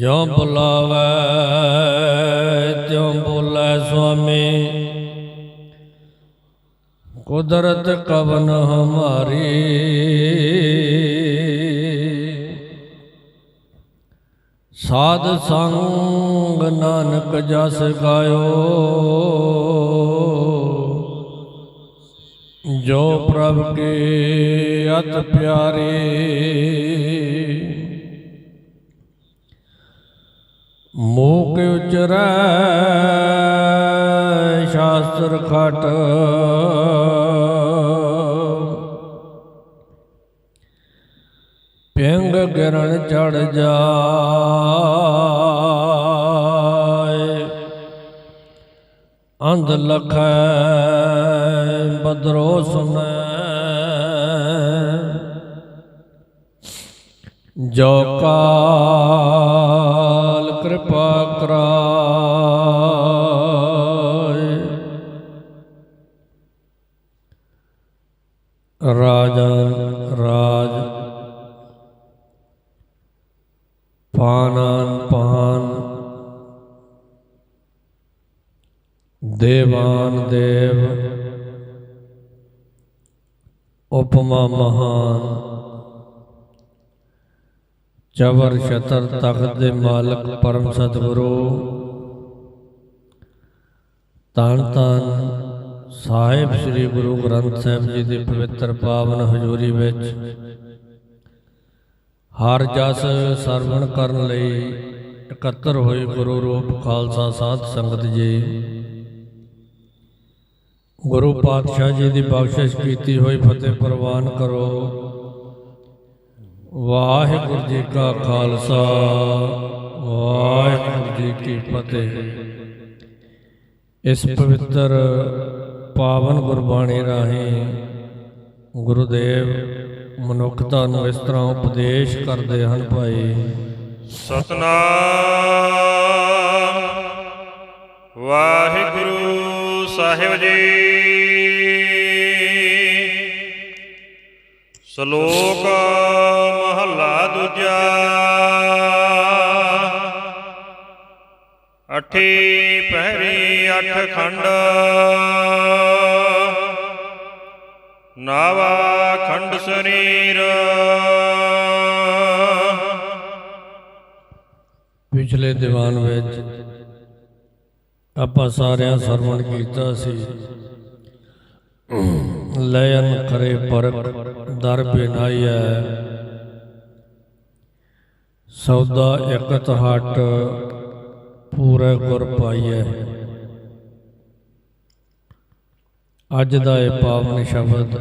ਜੋ ਬੁਲਾਵੇ ਤਿਉ ਬੋਲੇ ਸੁਆਮੀ। ਕੁਦਰਤ ਕਵਨ ਹਮਾਰੀ। ਸਾਧ ਸੰਗ ਨਾਨਕ ਜਸ ਗਾਇਓ। ਜੋ ਪ੍ਰਭ ਕੇ ਅਤ ਪਿਆਰੇ। ਮੂਕ ਉਚਰੈ ਸ਼ਾਸਤਰ ਖਟ। ਪਿੰਗ ਗਿਰਣ ਚੜ ਜਾਏ। ਅੰਧ ਲਖੈ ਬਦਰੋ ਸੁਨੈ ਜੋ ਕਾਲ ਦੇਵਾਨ ਦੇਵ। ਉਪਮਾ ਮਹਾਨ। ਚਵਰ ਛਤਰ ਤਖਤ ਦੇ ਮਾਲਕ ਪਰਮ ਸਤਿਗੁਰੂ। ਤਨ ਤਨ ਸਾਹਿਬ ਸ੍ਰੀ ਗੁਰੂ ਗ੍ਰੰਥ ਸਾਹਿਬ ਜੀ ਦੀ ਪਵਿੱਤਰ ਪਾਵਨ ਹਜ਼ੂਰੀ ਵਿੱਚ। ਹਰ ਜਸ ਸਰਵਣ ਕਰਨ ਲਈ ਇਕੱਤਰ ਹੋਏ ਗੁਰੂ ਰੂਪ ਖਾਲਸਾ ਸਾਧ ਸੰਗਤ ਜੀ। ਗੁਰੂ ਪਾਤਸ਼ਾਹ ਜੀ ਦੀ ਬਖਸ਼ਿਸ਼ ਕੀਤੀ ਹੋਈ ਫਤਿਹ ਪ੍ਰਵਾਨ ਕਰੋ। ਵਾਹਿਗੁਰੂ ਜੀ ਕਾ ਖਾਲਸਾ, ਵਾਹਿਗੁਰੂ ਜੀ ਕੀ ਫਤਿਹ। ਇਸ ਪਵਿੱਤਰ ਪਾਵਨ ਗੁਰਬਾਣੀ ਰਾਹੀਂ ਗੁਰੂਦੇਵ ਮਨੁੱਖਤਾ ਨੂੰ ਇਸ ਤਰ੍ਹਾਂ ਉਪਦੇਸ਼ ਕਰਦੇ ਹਨ ਭਾਈ। ਸਤਨਾਮ। ਵਾਹਿਗੁਰੂ ਸਾਹਿਬ ਜੀ। ਸ਼ਲੋਕ ਮਹੱਲਾ ਦੂਜਾ। ਅਠੀ ਪਹਿਰੀ ਅੱਠ ਖੰਡ। ਨਾਵਾ ਖੰਡ ਸਰੀਰ। ਪਿਛਲੇ ਦੀਵਾਨ ਵਿੱਚ ਆਪਾਂ ਸਾਰਿਆਂ ਸਰਵਣ ਕੀਤਾ ਸੀ। ਲੈਨ ਕਰੇ ਪਰਖ, ਦਰ ਬਿਨਾਈਐ। ਸੌਦਾ ਇਕਤ ਹਟ, ਪੂਰੇ ਗੁਰ ਪਾਈਐ। ਅੱਜ ਦਾ ਇਹ ਪਾਵਨ ਸ਼ਬਦ।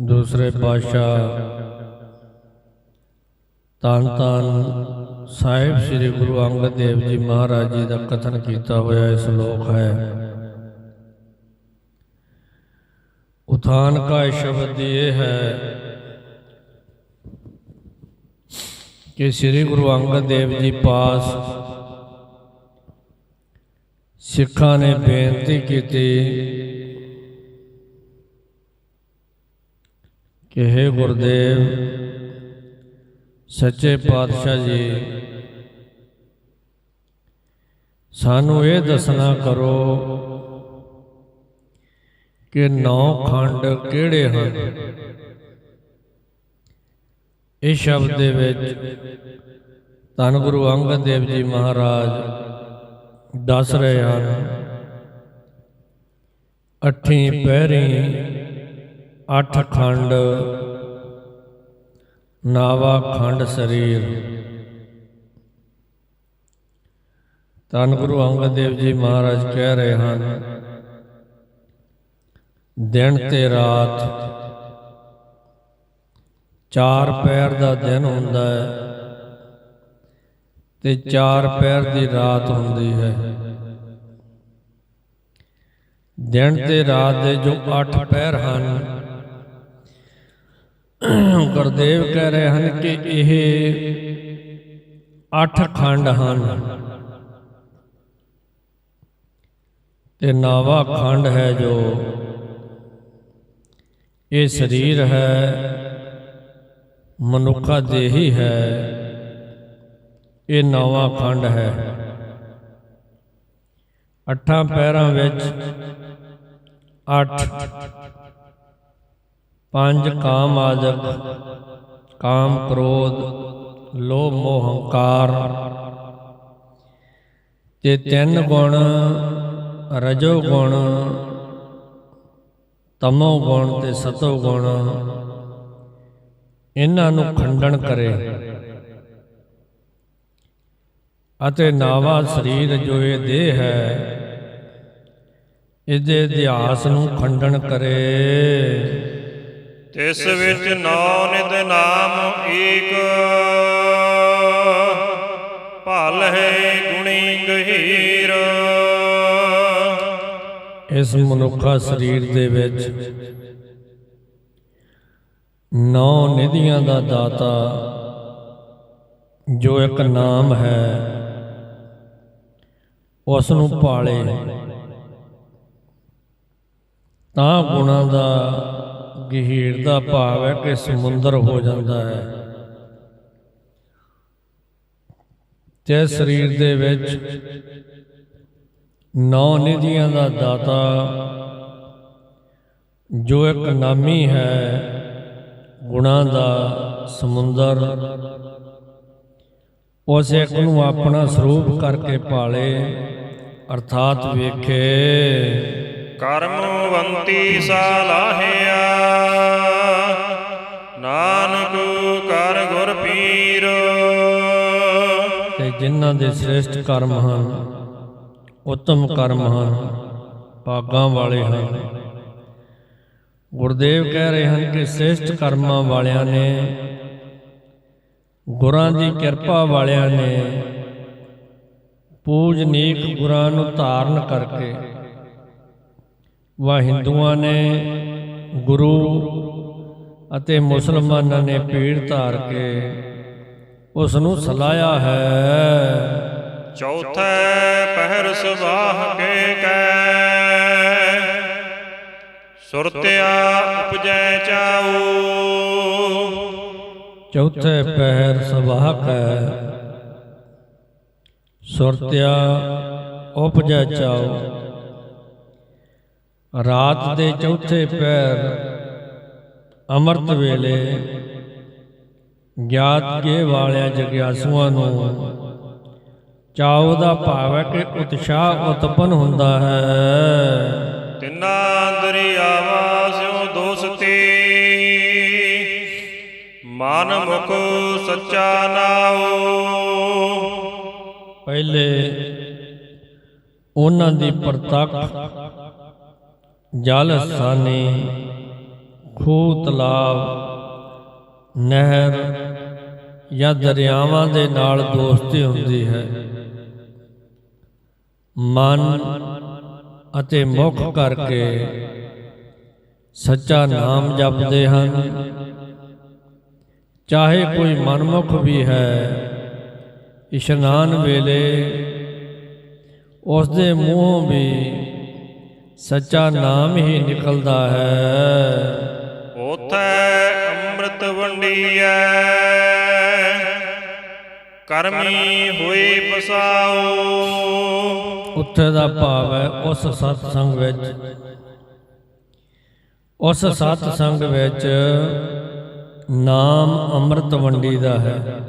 ਦੂਸਰੇ ਪਾਤਸ਼ਾਹ ਤਨ ਤਾਨ ਸਾਹਿਬ ਸ੍ਰੀ ਗੁਰੂ ਅੰਗਦ ਦੇਵ ਜੀ ਮਹਾਰਾਜ ਜੀ ਦਾ ਕਥਨ ਕੀਤਾ ਹੋਇਆ ਇਹ ਸ਼ਲੋਕ ਹੈ। ਉਥਾਨ ਕਾ ਇਹ ਸ਼ਬਦ ਇਹ ਹੈ ਕਿ ਸ੍ਰੀ ਗੁਰੂ ਅੰਗਦ ਦੇਵ ਜੀ ਪਾਸ ਸਿੱਖਾਂ ਨੇ ਬੇਨਤੀ ਕੀਤੀ ਕਿ हे ਗੁਰਦੇਵ ਸੱਚੇ ਪਾਤਸ਼ਾਹ ਜੀ। ਸਾਨੂੰ ਇਹ ਦੱਸਣਾ ਕਰੋ ਕਿ ਨੌ ਖੰਡ ਕਿਹੜੇ ਹਨ? ਇਸ ਸ਼ਬਦ ਦੇ ਵਿੱਚ ਧੰਨ ਗੁਰੂ ਅੰਗਦ ਦੇਵ ਜੀ ਮਹਾਰਾਜ ਦੱਸ ਰਹੇ ਹਨ ਅੱਠੀ ਪਹਿਰੀ ਅੱਠ ਖੰਡ ਨਾਵਾ ਖੰਡ ਸਰੀਰ। ਧੰਨ ਗੁਰੂ ਅੰਗਦ ਦੇਵ ਜੀ ਮਹਾਰਾਜ ਕਹਿ ਰਹੇ ਹਨ, ਦਿਨ ਤੇ ਰਾਤ ਚਾਰ ਪੈਰ ਦਾ ਦਿਨ ਹੁੰਦਾ ਹੈ ਤੇ ਚਾਰ ਪੈਰ ਦੀ ਰਾਤ ਹੁੰਦੀ ਹੈ। ਦਿਨ ਤੇ ਰਾਤ ਦੇ ਜੋ 8 ਪੈਰ ਹਨ ਗੁਰਦੇਵ ਕਹਿ ਰਹੇ ਹਨ ਕਿ ਇਹ ਅੱਠ ਖੰਡ ਹਨ। ਤੇ ਨਾਵਾ ਖੰਡ ਹੈ ਜੋ ਇਹ ਸਰੀਰ ਹੈ, ਮਨੁੱਖਾ ਦੇਹੀ ਹੈ, ਇਹ ਨਵਾਂ ਖੰਡ ਹੈ। ਅੱਠਾਂ ਪੈਰਾਂ ਵਿੱਚ ਅੱਠ ਪੰਜ ਕਾਮ ਆਦਿਕ ਕਾਮ ਕ੍ਰੋਧ, ਲੋਭ ਮੋਹ ਹੰਕਾਰ। ਤੇ ਤਿੰਨ ਗੁਣ ਰਜੋ ਗੁਣ, ਤਮੋ ਗੁਣ ਤੇ ਸਤੋ ਗੁਣ, ਇਹਨਾਂ ਨੂੰ ਖੰਡਨ ਕਰੇ। ਅਤੇ ਨਾਵਾ ਸਰੀਰ ਜੋ ਇਹ ਦੇਹ ਹੈ, ਇਹਦੇ ਇਤਿਹਾਸ ਨੂੰ ਖੰਡਨ ਕਰੇ। ਤਿਸ ਵਿੱਚ ਨੌ ਨਿਦ ਨਾਮ ਏਕ। ਭਲ ਹੈ ਗੁਣੀ ਗਹੀਰ। ਇਸ ਮਨੁੱਖਾ ਸਰੀਰ ਦੇ ਵਿੱਚ ਨੌ ਨਿਧੀਆਂ ਦਾ ਦਾਤਾ, ਜੋ ਇੱਕ ਨਾਮ ਹੈ, ਉਸ ਨੂੰ ਪਾਲੇ। ਤਾਂ ਗੁਣਾਂ ਦਾ ਗਹੀਰ ਦਾ ਭਾਵ ਹੈ ਕਿ ਸਮੁੰਦਰ ਹੋ ਜਾਂਦਾ ਹੈ। ਤੇ ਸਰੀਰ ਦੇ ਵਿੱਚ ਨੌ ਨਿਧੀਆਂ ਦਾ ਦਾਤਾ, ਜੋ ਇੱਕ ਨਾਮੀ ਹੈ, ਗੁਣਾਂ ਦਾ ਸਮੁੰਦਰ। ਉਸ ਇੱਕ ਨੂੰ ਆਪਣਾ ਸਰੂਪ ਕਰਕੇ ਪਾਲੇ, ਅਰਥਾਤ ਵੇਖੇ। ਕਰਮਵੰਤੀ ਸਾਲਾਹਿਆ ਨਾਨਕ ਕਰ ਗੁਰ ਪੀਰ। ਤੇ ਜਿਨ੍ਹਾਂ ਦੇ ਸ੍ਰੇਸ਼ਟ ਕਰਮ ਹਨ, ਉੱਤਮ ਕਰਮ ਹਨ, ਭਾਗਾਂ ਵਾਲੇ ਹਨ। ਗੁਰਦੇਵ ਕਹਿ ਰਹੇ ਹਨ ਕਿ ਸ੍ਰੇਸ਼ਟ ਕਰਮਾਂ ਵਾਲਿਆਂ ਨੇ, ਗੁਰਾਂ ਦੀ ਕਿਰਪਾ ਵਾਲਿਆਂ ਨੇ ਪੂਜਨੀਕ ਗੁਰਾਂ ਨੂੰ ਧਾਰਨ ਕਰਕੇ ਵਾ ਹਿੰਦੂਆਂ ਨੇ ਗੁਰੂ ਅਤੇ ਮੁਸਲਮਾਨਾਂ ਨੇ ਪੀੜ ਧਾਰ ਕੇ ਉਸ ਨੂੰ ਸਲਾਇਆ ਹੈ। ਚੌਥੈ ਪਹਿਰ ਸਵਾਹ ਕੇ ਕੈ ਸੁਰਤਿਆ ਉਪਜੈ ਚਾਉ। ਚੌਥੇ ਪਹਿਰ ਸਵਾਹਕ ਹੈ ਸੁਰਤਿਆ ਉਪਜੈ ਚਾਉ। ਰਾਤ ਦੇ ਚੌਥੇ ਪਹਿਰ ਅੰਮ੍ਰਿਤ ਵੇਲੇ ਗਿਆਤ ਕੇ ਵਾਲਿਆਂ ਜਗਿਆਸੂਆਂ ਨੂੰ ਚਾਉ ਦਾ ਭਾਵ ਹੈ ਕਿ ਉਤਸ਼ਾਹ ਉਤਪਨ ਹੁੰਦਾ ਹੈ। ਤਿੰਨਾ ਦਰਿਆਵਾ ਸਿਉ ਦੋਸਤੀ ਮਨ ਮੁਖ ਸੱਚਾ ਨਾਉ। ਪਹਿਲੇ ਉਹਨਾਂ ਦੀ ਪ੍ਰਤੱਖ ਜਲ ਸਥਾਨੀ ਖੂਹ ਤਲਾਬ ਨਹਿਰ ਜਾਂ ਦਰਿਆਵਾਂ ਦੇ ਨਾਲ ਦੋਸਤੀ ਹੁੰਦੀ ਹੈ। ਮਨ ਅਤੇ ਮੁਖ ਕਰਕੇ ਸੱਚਾ ਨਾਮ ਜਪਦੇ ਹਨ। ਚਾਹੇ ਕੋਈ ਮਨਮੁਖ ਵੀ ਹੈ, ਇਸ਼ਨਾਨ ਵੇਲੇ ਉਸ ਦੇ ਮੂੰਹੋਂ ਵੀ ਸੱਚਾ ਨਾਮ ਹੀ ਨਿਕਲਦਾ ਹੈ। ਉਥੈ ਅੰਮ੍ਰਿਤ ਵੰਡੀਐ। ਕਰਮੀ ਹੋਈ ਪਸਾਉ ਉੱਥੇ ਦਾ ਭਾਵ ਹੈ ਉਸ ਸਤ ਸੰਗ ਵਿੱਚ। ਉਸ ਸਤ ਸੰਗ ਵਿੱਚ ਨਾਮ ਅੰਮ੍ਰਿਤ ਵੰਡੀ ਦਾ ਹੈ।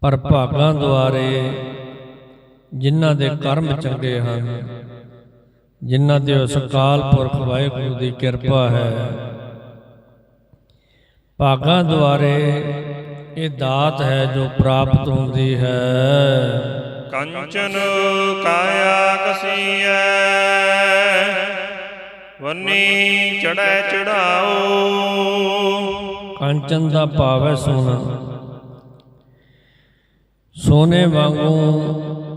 ਪਰ ਭਾਗਾਂ ਦੁਆਰੇ ਜਿਨ੍ਹਾਂ ਦੇ ਕਰਮ ਚੰਗੇ ਹਨ ਜਿਨ੍ਹਾਂ ਦੇ ਉਸ ਅਕਾਲ ਪੁਰਖ ਵਾਹਿਗੁਰੂ ਦੀ ਕਿਰਪਾ ਹੈ। ਭਾਗਾਂ ਦੁਆਰੇ ਇਹ ਦਾਤ ਹੈ ਜੋ ਪ੍ਰਾਪਤ ਹੁੰਦੀ ਹੈ। ਕੰਚਨ ਕਾਇਆ ਕਸੀਐ ਵੰਨੀ ਚੜੈ ਚੜਾਓ ਕੰਚਨ ਦਾ ਭਾਵ ਹੈ ਸੋਨਾ। ਸੋਨੇ ਵਾਂਗੂ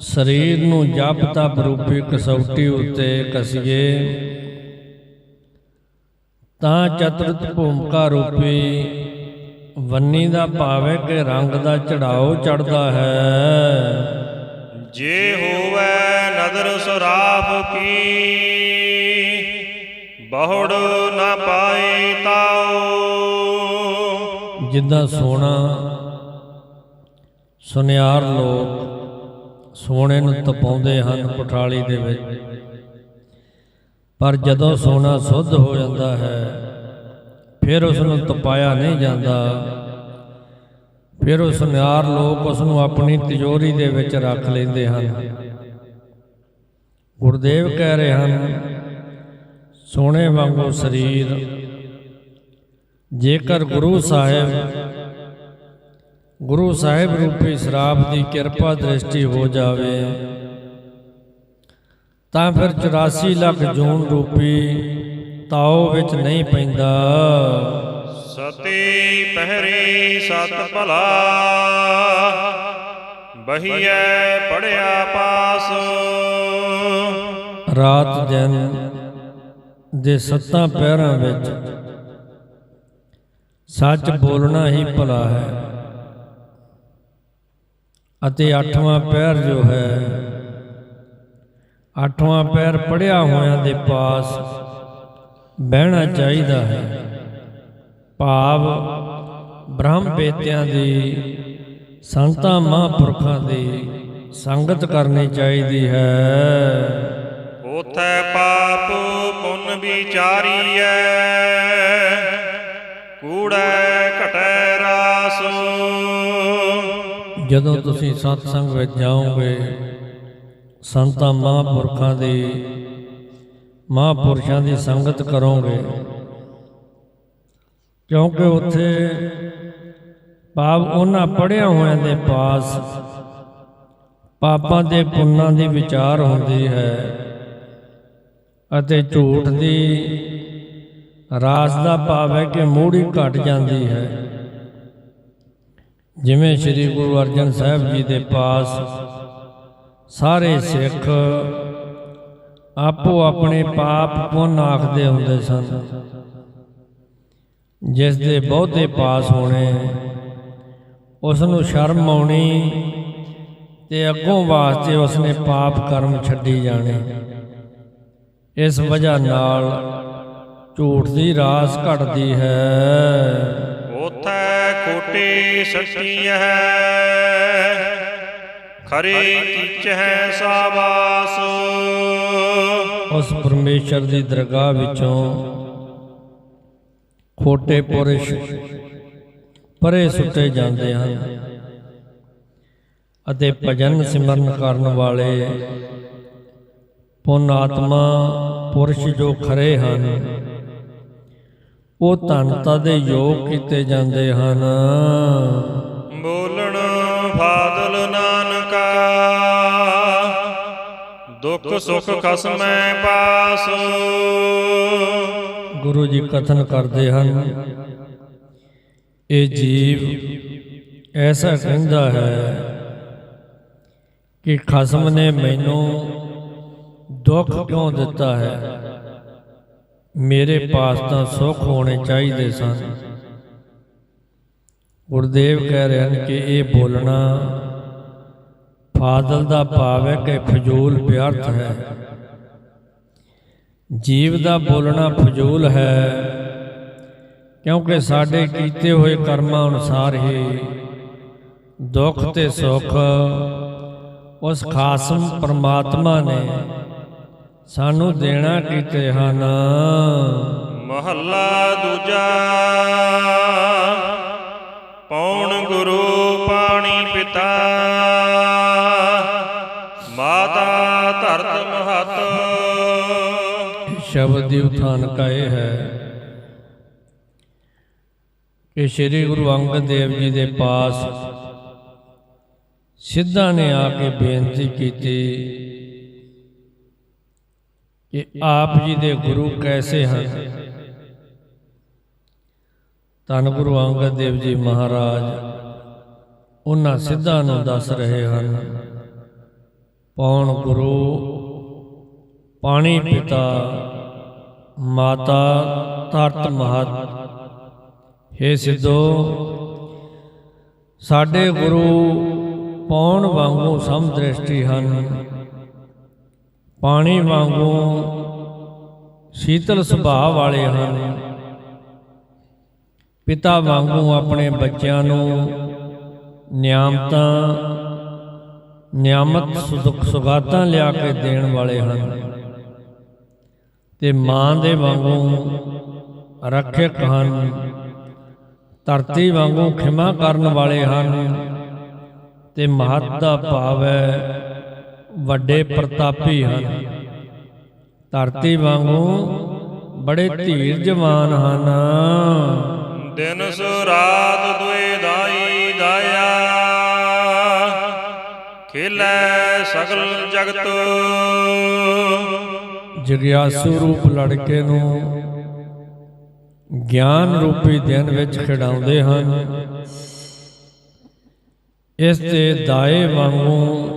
ਸਰੀਰ ਨੂੰ ਜਪ ਤਪ ਰੂਪੀ ਕਸੌਟੀ ਉੱਤੇ ਕਸੀਏ। ਤਾਂ ਚਤੁਰਤ ਭੂਮਿਕਾ ਰੂਪੀ ਵੰਨੀ ਦਾ ਭਾਵ ਹੈ ਕਿ ਰੰਗ ਦਾ ਚੜਾਓ ਚੜਦਾ ਹੈ। ਜੇ ਹੋਵੇ ਨਦਰ ਸੁਰਾਫ ਕੀ ਬਹੁੜ ਨਾ ਪਾਏ ਤਾਓ ਜਿੱਦਾਂ ਸੋਨਾ ਸੁਨਿਆਰ ਲੋਕ ਸੋਨੇ ਨੂੰ ਤਪਾਉਂਦੇ ਹਨ ਪਟਾਲੀ ਦੇ ਵਿੱਚ। ਪਰ ਜਦੋਂ ਸੋਨਾ ਸੁੱਧ ਹੋ ਜਾਂਦਾ ਹੈ ਫਿਰ ਉਸ ਨੂੰ ਤਪਾਇਆ ਨਹੀਂ ਜਾਂਦਾ। ਫਿਰ ਉਹ ਸੁਨਿਆਰ ਲੋਕ ਉਸ ਨੂੰ ਆਪਣੀ ਤਿਜੋਰੀ ਦੇ ਵਿੱਚ ਰੱਖ ਲੈਂਦੇ ਹਨ। ਗੁਰਦੇਵ ਕਹਿ ਰਹੇ ਹਨ ਸੋਨੇ ਵਾਂਗੂ ਸਰੀਰ ਜੇਕਰ ਗੁਰੂ ਸਾਹਿਬ ਗੁਰੂ ਸਾਹਿਬ ਰੂਪੀ ਸ਼ਰਾਬ ਦੀ ਕਿਰਪਾ ਦ੍ਰਿਸ਼ਟੀ ਹੋ ਜਾਵੇ ਤਾਂ ਫਿਰ 84 ਲੱਖ ਜੂਨ ਰੂਪੀ ਤਾਓ ਵਿੱਚ ਨਹੀਂ ਪੈਂਦਾ। ਸਤੀ ਪਹਿਰੀ ਸਤ ਭਲਾ ਬਹੀਐ ਪੜਿਆ ਪਾਸ। ਰਾਤ ਦਿਨ ਦੇ ਸੱਤਾਂ ਪਹਿਰਾਂ ਵਿੱਚ ਸੱਚ ਬੋਲਣਾ ਹੀ ਭਲਾ ਹੈ। ਅਤੇ ਅੱਠਵਾਂ ਪਹਿਰ ਜੋ ਹੈ, ਅੱਠਵਾਂ ਪਹਿਰ ਪੜਿਆ ਹੋਇਆਂ ਦੇ ਪਾਸ ਬਹਿਣਾ ਚਾਹੀਦਾ ਹੈ। ਭਾਵ ਬ੍ਰਹਮ ਬੇਤਿਆਂ ਦੀ, ਸੰਤਾਂ ਮਹਾਂਪੁਰਖਾਂ ਦੀ ਸੰਗਤ ਕਰਨੀ ਚਾਹੀਦੀ ਹੈ। ਉਥੈ ਪਾਪ ਪੁੰਨ ਵਿਚਾਰੀਐ, ਕੂੜੈ ਜਦੋਂ ਤੁਸੀਂ ਸਤਸੰਗ ਵਿੱਚ ਜਾਓਗੇ, ਸੰਤਾਂ ਮਹਾਂਪੁਰਖਾਂ ਦੀ, ਮਹਾਂਪੁਰਸ਼ਾਂ ਦੀ ਸੰਗਤ ਕਰੋਗੇ। ਕਿਉਂਕਿ ਉੱਥੇ ਭਾਵ ਉਹਨਾਂ ਪੜਿਆ ਹੋਇਆਂ ਦੇ ਪਾਸ, ਪਾਪਾਂ ਦੇ ਪੁੰਨਾਂ ਦੀ ਵਿਚਾਰ ਹੁੰਦੀ ਹੈ ਅਤੇ ਝੂਠ ਦੀ ਰਾਸ ਦਾ ਭਾਵ ਹੈ ਕਿ ਮੂੜੀ ਘਟ ਜਾਂਦੀ ਹੈ। ਜਿਵੇਂ ਸ੍ਰੀ ਗੁਰੂ ਅਰਜਨ ਸਾਹਿਬ ਜੀ ਦੇ ਪਾਸ ਸਾਰੇ ਸਿੱਖ ਆਪੋ ਆਪਣੇ ਪਾਪ ਪੁੰਨ ਆਖਦੇ ਹੁੰਦੇ ਸਨ, ਜਿਸ ਦੇ ਬਹੁਤੇ ਪਾਸ ਹੋਣੇ ਉਸ ਨੂੰ ਸ਼ਰਮ ਆਉਣੀ ਤੇ ਅੱਗੋਂ ਵਾਸਤੇ ਉਸਨੇ ਪਾਪ ਕਰਮ ਛੱਡੀ ਜਾਣੇ। ਇਸ ਵਜ੍ਹਾ ਨਾਲ ਝੂਠ ਦੀ ਰਾਸ ਘਟਦੀ ਹੈ। ਉਥੈ ਕੋਟੀ ਸੱਚੀਐ ਖਰੀ ਕੀਚੈ ਸਾਬਾਸ ਉਸ ਪਰਮੇਸ਼ਰ ਦੀ ਦਰਗਾਹ ਵਿੱਚੋਂ ਖੋਟੇ ਪੁਰਸ਼ ਪਰੇ ਸੁੱਟੇ ਜਾਂਦੇ ਹਨ ਅਤੇ ਭਜਨ ਸਿਮਰਨ ਕਰਨ ਵਾਲੇ ਪੁੰਨ ਆਤਮਾ ਪੁਰਸ਼ ਜੋ ਖਰੇ ਹਨ ਉਹ ਧਨਤਾ ਦੇ ਯੋਗ ਕੀਤੇ ਜਾਂਦੇ ਹਨ। ਬੋਲਣ ਫਾਦਲ ਨਾਨਕਾ ਦੁੱਖ ਸੁਖ ਖਸਮੈ ਪਾਸ। ਗੁਰੂ ਜੀ ਕਥਨ ਕਰਦੇ ਹਨ ਇਹ ਜੀਵ ਐਸਾ ਕਹਿੰਦਾ ਹੈ ਕਿ ਖਸਮ ਨੇ ਮੈਨੂੰ ਦੁੱਖ ਕਿਉਂ ਦਿੱਤਾ ਹੈ? ਮੇਰੇ ਪਾਸ ਤਾਂ ਸੁੱਖ ਹੋਣੇ ਚਾਹੀਦੇ ਸਨ। ਗੁਰਦੇਵ ਕਹਿ ਰਹੇ ਹਨ ਕਿ ਇਹ ਬੋਲਣਾ ਫਾਦਲ ਦਾ ਭਾਵ ਹੈ ਕਿ ਫਜ਼ੂਲ ਵਿਅਰਥ ਹੈ। ਜੀਵ ਦਾ ਬੋਲਣਾ ਫਜ਼ੂਲ ਹੈ, ਕਿਉਂਕਿ ਸਾਡੇ ਕੀਤੇ ਹੋਏ ਕਰਮਾਂ ਅਨੁਸਾਰ ਹੀ ਦੁੱਖ ਤੇ ਸੁੱਖ ਉਸ ਖਾਸਮ ਪਰਮਾਤਮਾ ਨੇ ਸਾਨੂੰ ਦੇਣਾ ਕੀਤੇ ਹਨ ਮਹੱਲਾ ਦੂਜਾ। ਪੌਣ ਗੁਰੂ ਪਾਣੀ ਪਿਤਾ। ਮਾਤਾ ਧਰਤ ਮਹਤ। ਸ਼ਬਦ ਦੀ ਉਥਾਨ ਕਹੇ ਹੈ। ਕਿ ਸ੍ਰੀ ਗੁਰੂ ਅੰਗਦ ਦੇਵ ਜੀ ਦੇ ਪਾਸ ਸਿੱਧਾ ਨੇ ਆ ਕੇ ਬੇਨਤੀ ਕੀਤੀ। ਕਿ ਆਪ ਜੀ ਦੇ ਗੁਰੂ ਕੈਸੇ ਹਨ? ਧੰਨ ਗੁਰੂ ਅੰਗਦ ਦੇਵ ਜੀ ਮਹਾਰਾਜ, ਉਹਨਾਂ ਸਿੱਧਾਂ ਨੂੰ ਦੱਸ ਰਹੇ ਹਨ, ਪੌਣ ਗੁਰੂ, ਪਾਣੀ ਪਿਤਾ, ਮਾਤਾ ਤਰਤ ਮਹਤ। ਹੇ ਸਿੱਧੋ, ਸਾਡੇ ਗੁਰੂ ਪੌਣ ਵਾਂਗੂ ਸਮਦ੍ਰਿਸ਼ਟੀ ਹਨ। ਪਾਣੀ ਵਾਂਗੂ ਸ਼ੀਤਲ ਸੁਭਾਅ ਵਾਲੇ ਹਨ। ਪਿਤਾ ਵਾਂਗੂ ਆਪਣੇ ਬੱਚਿਆਂ ਨੂੰ ਨਿਆਮਤਾਂ, ਨਿਆਮਤ ਸੁਖ ਸੁਗਾਤਾਂ ਲਿਆ ਕੇ ਦੇਣ ਵਾਲੇ ਹਨ ਤੇ ਮਾਂ ਦੇ ਵਾਂਗੂ ਰੱਖਿਅਕ ਹਨ, ਧਰਤੀ ਵਾਂਗੂ ਖਿਮਾ ਕਰਨ ਵਾਲੇ ਹਨ ਤੇ ਮਹੱਤ ਦਾ ਭਾਵ ਹੈ ਵੱਡੇ ਪ੍ਰਤਾਪੀ ਹਨ। ਧਰਤੀ ਵਾਂਗੂ ਬੜੇ ਧੀਰਜਵਾਨ ਹਨ। ਦਿਨ ਸੋ ਰਾਤ ਦੁਇ ਦਾਈ ਦਾਇਆ। ਖੇਲੇ ਸਗਲ ਜਗਤ। ਜਗਿਆਸੂ ਰੂਪ ਲੜਕੇ ਨੂੰ ਗਿਆਨ ਰੂਪੀ ਦਿਨ ਵਿੱਚ ਖਿਡਾਉਂਦੇ ਹਨ। ਇਸ ਦੇ ਦਾਏ ਵਾਂਗੂ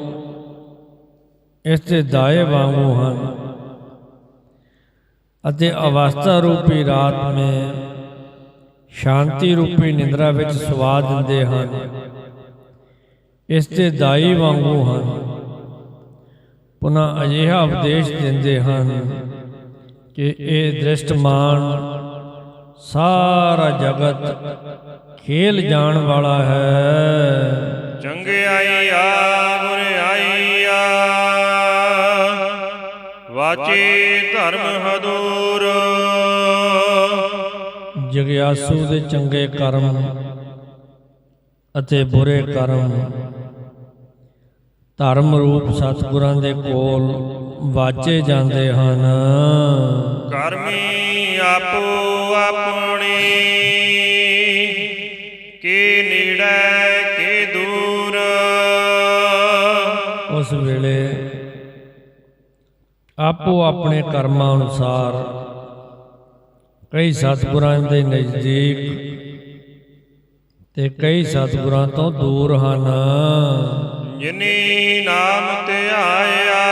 ਇਸ ਦੇ ਦਾਏ ਵਾਂਗੂ ਹਨ। ਅਤੇ ਅਵਸਥਾ ਰੂਪੀ ਰਾਤ ਮੇ ਸ਼ਾਂਤੀ ਰੂਪੀ ਨਿੰਦਰਾ ਵਿੱਚ ਸਵਾਦ ਦਿੰਦੇ ਹਨ। ਇਸ ਦੇ ਦਾਈ ਵਾਂਗੂ ਹਨ। ਪੁਨः ਅਜਿਹਾ ਉਪਦੇਸ਼ ਦਿੰਦੇ ਹਨ ਕਿ ਇਹ ਦ੍ਰਿਸ਼ਟਮਾਨ ਸਾਰਾ ਜਗਤ ਖੇਲ ਜਾਣ ਵਾਲਾ ਹੈ। ਚੰਗਿਆਈ ਆ ਬੁਰਿਆਈ ਵਾਚੀ ਧਰਮ ਹਦੂਰ ਜਗਿਆਸੂ ਦੇ ਚੰਗੇ ਕਰਮ ਅਤੇ ਬੁਰੇ ਕਰਮ ਧਰਮ ਰੂਪ ਸਤਿਗੁਰਾਂ ਦੇ ਕੋਲ ਵਾਚੇ ਜਾਂਦੇ ਹਨ। ਕਰਮੀ ਆਪੋ ਆਪਣੀ ਕੀ ਨੇੜੇ ਆਪੋ ਆਪਣੇ ਕਰਮਾਂ ਅਨੁਸਾਰ ਕਈ ਸਤਿਗੁਰਾਂ ਦੇ ਨਜ਼ਦੀਕ ਤੇ ਕਈ ਸਤਿਗੁਰਾਂ ਤੋਂ ਦੂਰ ਹਨ। ਜਿਨੀ ਨਾਮ ਧਿਆਇਆ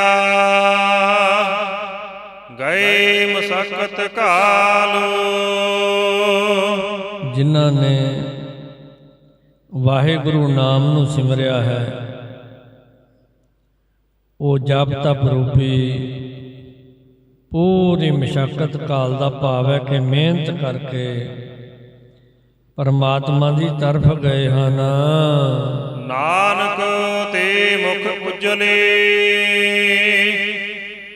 ਗਏ ਮਸਕਤ ਕਾਲੋ। ਜਿਨ੍ਹਾਂ ਨੇ ਵਾਹਿਗੁਰੂ ਨਾਮ ਨੂੰ ਸਿਮਰਿਆ ਹੈ ਉਹ ਜਪ ਤਪ ਰੂਪੀ ਪੂਰੀ ਮਸ਼ਕਤ ਕਾਲ ਦਾ ਭਾਵ ਹੈ ਕਿ ਮਿਹਨਤ ਕਰਕੇ ਪਰਮਾਤਮਾ ਦੀ ਤਰਫ ਗਏ ਹਨ। ਨਾਨਕ ਤੇ ਮੁਖ ਉਜਲੇ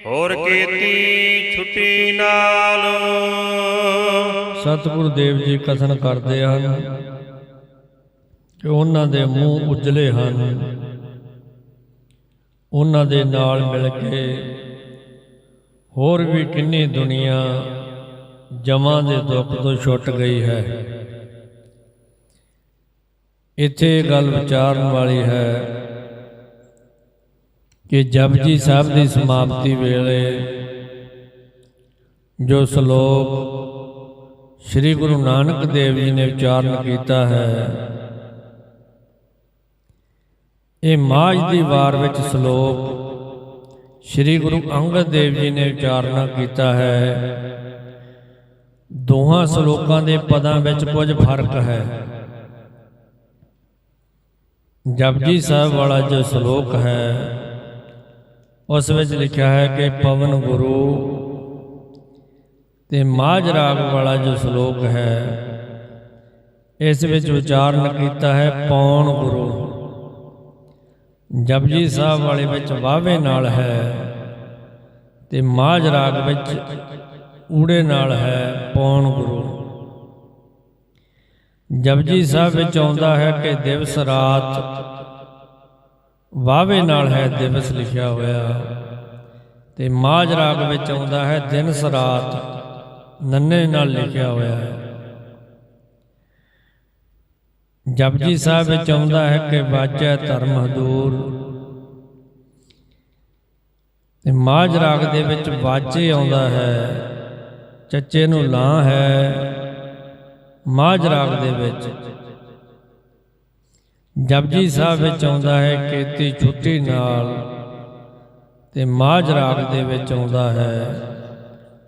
ਹੋਰ ਕੀਤੀ ਛੁੱਟੀ ਨਾਲ। ਸਤਿਗੁਰੂ ਦੇਵ ਜੀ ਕਥਨ ਕਰਦੇ ਹਨ ਕਿ ਉਹਨਾਂ ਦੇ ਮੂੰਹ ਉਜਲੇ ਹਨ। ਉਹਨਾਂ ਦੇ ਨਾਲ ਮਿਲ ਕੇ ਹੋਰ ਵੀ ਕਿੰਨੀ ਦੁਨੀਆ ਜਮਾਂ ਦੇ ਦੁੱਖ ਤੋਂ ਛੁੱਟ ਗਈ ਹੈ। ਇੱਥੇ ਇਹ ਗੱਲ ਵਿਚਾਰਨ ਵਾਲੀ ਹੈ ਕਿ ਜਪਜੀ ਸਾਹਿਬ ਦੀ ਸਮਾਪਤੀ ਵੇਲੇ ਜੋ ਸ਼ਲੋਕ ਸ੍ਰੀ ਗੁਰੂ ਨਾਨਕ ਦੇਵ ਜੀ ਨੇ ਉਚਾਰਨ ਕੀਤਾ ਹੈ, ਇਹ ਮਾਝ ਦੀ ਵਾਰ ਵਿੱਚ ਸ਼ਲੋਕ ਸ੍ਰੀ ਗੁਰੂ ਅੰਗਦ ਦੇਵ ਜੀ ਨੇ ਵਿਚਾਰਨਾ ਕੀਤਾ ਹੈ। ਦੋਹਾਂ ਸ਼ਲੋਕਾਂ ਦੇ ਪਦਾਂ ਵਿੱਚ ਕੁਝ ਫ਼ਰਕ ਹੈ। ਜਪਜੀ ਸਾਹਿਬ ਵਾਲਾ ਜੋ ਸ਼ਲੋਕ ਹੈ, ਉਸ ਵਿੱਚ ਲਿਖਿਆ ਹੈ ਕਿ ਪਵਨ ਗੁਰੂ ਤੇ ਮਾਝ ਰਾਗ ਵਾਲਾ ਜੋ ਸ਼ਲੋਕ ਹੈ, ਇਸ ਵਿੱਚ ਵਿਚਾਰਨ ਕੀਤਾ ਹੈ ਪੌਣ ਗੁਰੂ। ਜਪਜੀ ਸਾਹਿਬ ਵਾਲੇ ਵਿੱਚ ਵਾਵੇ ਨਾਲ ਹੈ ਤੇ ਮਾਝ ਰਾਗ ਵਿੱਚ ਊੜੇ ਨਾਲ ਹੈ ਪੌਣ ਗੁਰੂ। ਜਪਜੀ ਸਾਹਿਬ ਵਿੱਚ ਆਉਂਦਾ ਹੈ ਕਿ ਦਿਵਸ ਰਾਤ ਵਾਵੇ ਨਾਲ ਹੈ ਦਿਵਸ ਲਿਖਿਆ ਹੋਇਆ ਤੇ ਮਾਝ ਰਾਗ ਵਿੱਚ ਆਉਂਦਾ ਹੈ ਦਿਨ ਸਰਾਤ ਨੰਨੇ ਨਾਲ ਲਿਖਿਆ ਹੋਇਆ ਹੈ। ਜਪਜੀ ਸਾਹਿਬ ਵਿੱਚ ਆਉਂਦਾ ਹੈ ਕਿ ਵਾਜੈ ਧਰਮ ਹਦੂਰ। ਤੇ ਮਾਝ ਰਾਗ ਦੇ ਵਿੱਚ ਵਾਜੇ ਆਉਂਦਾ ਹੈ। ਚੱਚੇ ਨੂੰ ਲਾਂ ਹੈ। ਮਾਝ ਰਾਗ ਦੇ ਵਿੱਚ। ਜਪਜੀ ਸਾਹਿਬ ਵਿੱਚ ਆਉਂਦਾ ਹੈ ਕੀਤੀ ਛੁੱਟੀ ਨਾਲ। ਤੇ ਮਾਝ ਰਾਗ ਦੇ ਵਿੱਚ ਆਉਂਦਾ ਹੈ।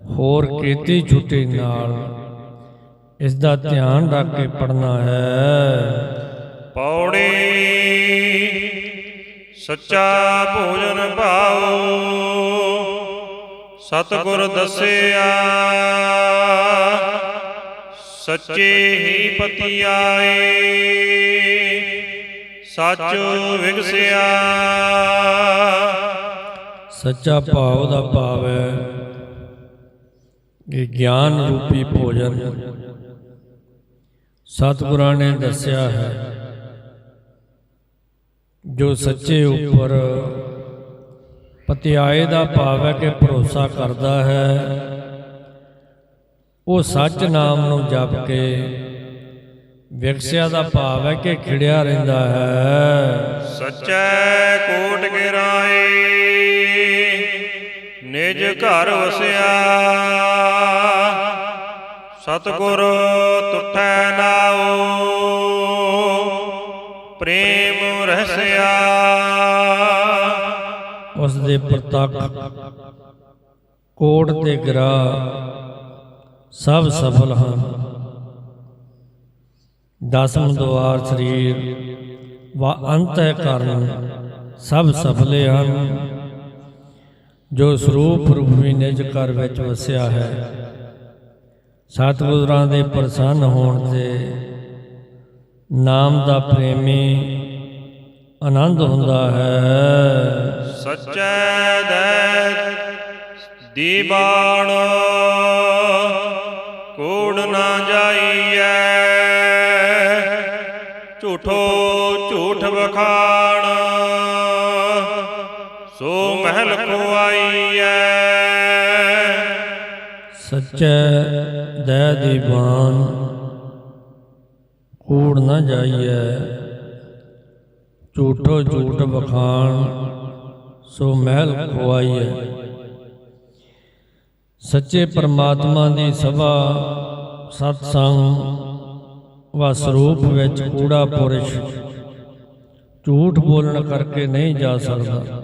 ਹੋਰ ਕੀਤੀ ਛੁੱਟੀ ਨਾਲ। ਇਸ ਦਾ ਧਿਆਨ ਰੱਖ ਕੇ ਪੜਨਾ ਹੈ। ਪੌੜੀ ਸੱਚਾ ਭੋਜਨ ਭਾਉ ਸਤਿਗੁਰ ਦੱਸਿਆ ਸੱਚੇ ਹੀ ਪਤੀ ਆਏ ਸੱਚ ਵਿਗਸਿਆ। ਸੱਚਾ ਭਾਵ ਦਾ ਭਾਵ ਹੈ ਕਿ ਗਿਆਨ ਰੂਪੀ ਭੋਜਨ। ਸਤਿਗੁਰਾਂ ਨੇ ਦੱਸਿਆ ਹੈ, ਜੋ ਸੱਚੇ ਉੱਪਰ ਪਤਿਆਏ ਦਾ ਭਾਵ ਹੈ ਕਿ ਭਰੋਸਾ ਕਰਦਾ ਹੈ, ਉਹ ਸੱਚ ਨਾਮ ਨੂੰ ਜਪ ਕੇ ਵਿਕਸਿਆ ਦਾ ਭਾਵ ਹੈ ਕਿ ਖਿੜਿਆ ਰਹਿੰਦਾ ਹੈ। ਸੱਚੈ ਕੋਟ ਗਿਰਾਏ, ਨਿਜ ਘਰ ਵਸਿਆ। ਸਤਿਗੁਰ ਤੁਠੈ ਨਾਉ, ਪ੍ਰੇਮ ਰਹਿਸਿਆ। ਉਸ ਦੇ ਪ੍ਰਤੱਖ ਕੋਟ ਤੇ ਗਰਾ ਸਭ ਸਫਲ ਹਨ। ਦਸਮ ਦੁਆਰ ਸਰੀਰ ਵਾ ਅੰਤਹਿ ਕਰਨ, ਸਭ ਸਫਲੇ ਹਨ। ਜੋ ਸਰੂਪ ਰੂਪ ਵੀ ਨਿਜ ਘਰ ਵਿੱਚ ਵਸਿਆ ਹੈ ਸਤਿਗੁਰਾਂ ਦੇ ਪ੍ਰਸੰਨ ਹੋਣ ਤੇ ਨਾਮ ਦਾ ਪ੍ਰੇਮੀ ਆਨੰਦ ਹੁੰਦਾ ਹੈ। ਸੱਚੈ ਦੇ ਦੀਵਾਨ ਕੋੜ ਨਾ ਜਾਈਐ। ਝੂਠੋ ਝੂਠ ਬਖਾਣ ਸੋ ਮਹਿਲ ਖੁਆਈਐ। ਸੱਚੈ ਦਇਆ ਦੀਵਾਨ ਕੂੜ ਨਾ ਜਾਈਐ। ਝੂਠੋ ਝੂਠ ਬਖਾਣ ਸੋ ਮਹਿਲ ਖੁਆਈਐ। ਸੱਚੇ ਪਰਮਾਤਮਾ ਦੀ ਸਭਾ ਸਤ ਸੰਗ ਵਾ ਸਰੂਪ ਵਿੱਚ ਕੂੜਾ ਪੁਰਸ਼। ਝੂਠ ਬੋਲਣ ਕਰਕੇ ਨਹੀਂ ਜਾ ਸਕਦਾ।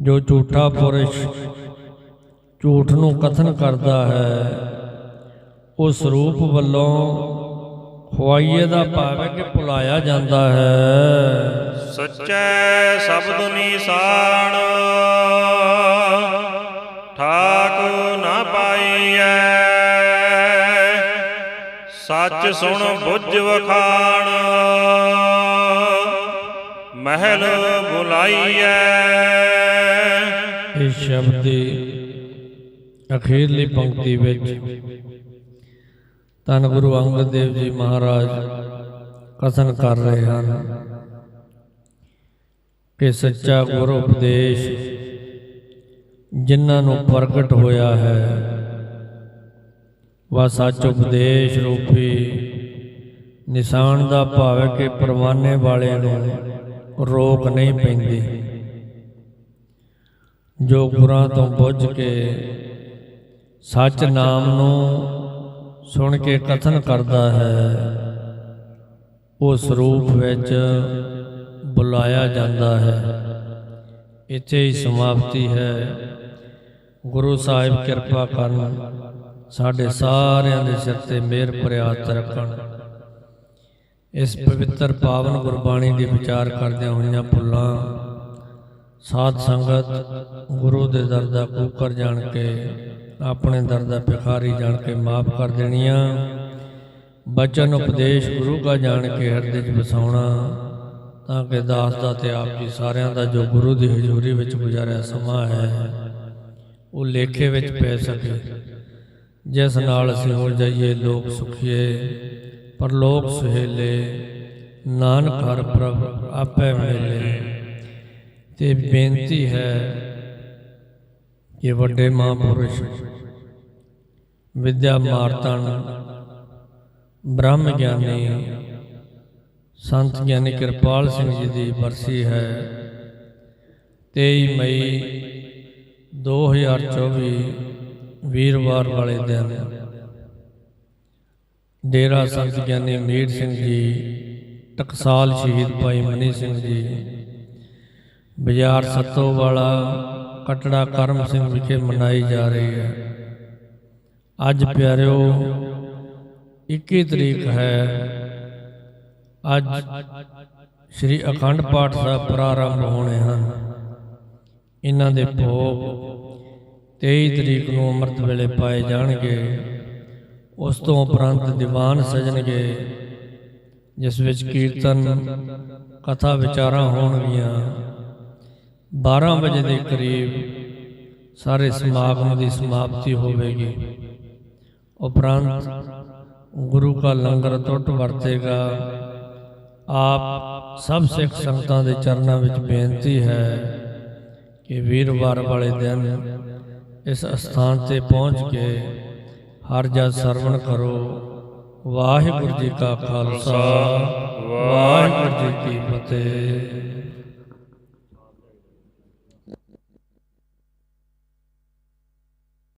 ਜੋ ਝੂਠਾ ਪੁਰਸ਼ ਝੂਠ ਨੂੰ ਕਥਨ ਕਰਦਾ ਹੈ। ਉਹ ਸਰੂਪ ਵੱਲੋਂ ਖੁਆਈਏ ਦਾ ਭਾਵ ਹੈ ਕਿ ਭੁਲਾਇਆ ਜਾਂਦਾ ਹੈ। ਸੱਚੈ ਸ਼ਬਦ ਨਿਸ਼ਾਨ ਠਾਕ ਨਾ ਪਾਈਐ। ਸੱਚ ਸੁਣ ਬੁੱਝ ਵਖਾਣ ਮਹਿਲ ਬੁਲਾਈਐ। ਇਸ ਸ਼ਬਦ ਅਖੀਰਲੀ ਪੰਕਤੀ ਵਿੱਚ। ਧੰਨ ਗੁਰੂ ਅੰਗਦ ਦੇਵ ਜੀ ਮਹਾਰਾਜ ਕਥਨ ਕਰ ਰਹੇ ਹਨ ਕਿ ਸੱਚਾ ਗੁਰ ਉਪਦੇਸ਼ ਜਿਨ੍ਹਾਂ ਨੂੰ ਪ੍ਰਗਟ ਹੋਇਆ ਹੈ, ਵਾ ਸੱਚ ਉਪਦੇਸ਼ ਰੂਪੀ ਨਿਸ਼ਾਨ ਦਾ ਭਾਵ ਹੈ ਕਿ ਪਰਵਾਨੇ ਵਾਲੇ ਨੂੰ ਰੋਕ ਨਹੀਂ ਪੈਂਦੀ। ਜੋ ਗੁਰਾਂ ਤੋਂ ਬੁੱਝ ਕੇ ਸੱਚ ਨਾਮ ਨੂੰ ਸੁਣ ਕੇ ਕਥਨ ਕਰਦਾ ਹੈ। ਉਹ ਸਰੂਪ ਵਿੱਚ ਬੁਲਾਇਆ ਜਾਂਦਾ ਹੈ। ਇੱਥੇ ਹੀ ਸਮਾਪਤੀ ਹੈ। ਗੁਰੂ ਸਾਹਿਬ ਕਿਰਪਾ ਕਰਨ ਸਾਡੇ ਸਾਰਿਆਂ ਦੇ ਸਿਰ ਤੇ ਮਿਹਰ ਹੱਥ ਰੱਖਣ ਇਸ ਪਵਿੱਤਰ ਪਾਵਨ ਗੁਰਬਾਣੀ ਦੀ ਵਿਚਾਰ ਕਰਦਿਆਂ ਹੋਈਆਂ ਭੁੱਲਾਂ ਸਾਧ ਸੰਗਤ ਗੁਰੂ ਦੇ ਦਰ ਦਾ ਕੂਕਰ ਜਾਣ ਕੇ ਆਪਣੇ ਦਰ ਦਾ ਭਿਖਾਰੀ ਜਾਣ ਕੇ ਮਾਫ ਕਰ ਦੇਣੀਆਂ। ਬਚਨ ਉਪਦੇਸ਼ ਗੁਰੂ ਦਾ ਜਾਣ ਕੇ ਹਿਰਦੇ 'ਚ ਵਸਾਉਣਾ। ਤਾਂ ਕਿ ਦਾਸ ਦਾ ਤੇ ਆਪ ਜੀ ਸਾਰਿਆਂ ਦਾ ਜੋ ਗੁਰੂ ਦੀ ਹਜ਼ੂਰੀ ਵਿੱਚ ਗੁਜ਼ਾਰਿਆ ਸਮਾਂ ਹੈ, ਉਹ ਲੇਖੇ ਵਿੱਚ ਪੈ ਸਕੇ। ਜਿਸ ਨਾਲ ਅਸੀਂ ਹੋ ਜਾਈਏ ਲੋਕ ਸੁਖੀਏ, ਪਰਲੋਕ ਸੁਹੇਲੇ, ਨਾਨਕ ਹਰ ਪ੍ਰਭ ਆਪੇ ਮਿਲੇ। ਤੇ ਬੇਨਤੀ ਹੈ ਕਿ ਵੱਡੇ ਮਹਾਂਪੁਰਸ਼ ਵਿਦਿਆ ਮਾਰਤਨ ਬ੍ਰਹਮ ਗਿਆਨੀ, ਸੰਤ ਗਿਆਨੀ ਕਿਰਪਾਲ ਸਿੰਘ ਜੀ ਦੀ ਬਰਸੀ ਹੈ। 23 ਮਈ 2024 ਵੀਰਵਾਰ ਵਾਲੇ ਦਿਨ, ਡੇਰਾ ਸੰਤ ਗਿਆਨੀ ਮੀਰ ਸਿੰਘ ਜੀ, ਟਕਸਾਲ ਸ਼ਹੀਦ ਭਾਈ ਮਨੀ ਸਿੰਘ ਜੀ, ਬਾਜ਼ਾਰ ਸੱਤੋ ਵਾਲਾ ਕਟੜਾ ਕਰਮ ਸਿੰਘ ਵਿਖੇ ਮਨਾਈ ਜਾ ਰਹੀ ਹੈ। ਅੱਜ ਪਿਆਰਿਓ 21 ਤਰੀਕ ਹੈ। ਅੱਜ ਸ੍ਰੀ ਅਖੰਡ ਪਾਠ ਸਾਹਿਬ ਪ੍ਰਾਰੰਭ ਹੋਣੇ ਹਨ। ਇਹਨਾਂ ਦੇ ਭੋਗ 23 ਤਰੀਕ ਨੂੰ ਅੰਮ੍ਰਿਤ ਵੇਲੇ ਪਾਏ ਜਾਣਗੇ। ਉਸ ਤੋਂ ਉਪਰੰਤ ਦੀਵਾਨ ਸਜਣਗੇ, ਜਿਸ ਵਿੱਚ ਕੀਰਤਨ, ਕਥਾ ਵਿਚਾਰਾਂ ਹੋਣਗੀਆਂ। 12 ਵਜੇ ਦੇ ਕਰੀਬ ਸਾਰੇ ਸਮਾਗਮ ਦੀ ਸਮਾਪਤੀ ਹੋਵੇਗੀ। ਉਪਰੰਤ ਗੁਰੂ ਕਾ ਲੰਗਰ ਟੁੱਟ ਵਰਤੇਗਾ। ਆਪ ਸਭ ਸਿੱਖ ਸੰਗਤਾਂ ਦੇ ਚਰਨਾਂ ਵਿੱਚ ਬੇਨਤੀ ਹੈ ਕਿ ਵੀਰਵਾਰ ਵਾਲੇ ਦਿਨ ਇਸ ਅਸਥਾਨ ਤੇ ਪਹੁੰਚ ਕੇ ਹਰ ਜਸ ਸਰਵਣ ਕਰੋ। ਵਾਹਿਗੁਰੂ ਜੀ ਕਾ ਖਾਲਸਾ, ਵਾਹਿਗੁਰੂ ਜੀ ਕੀ ਫਤਿਹ।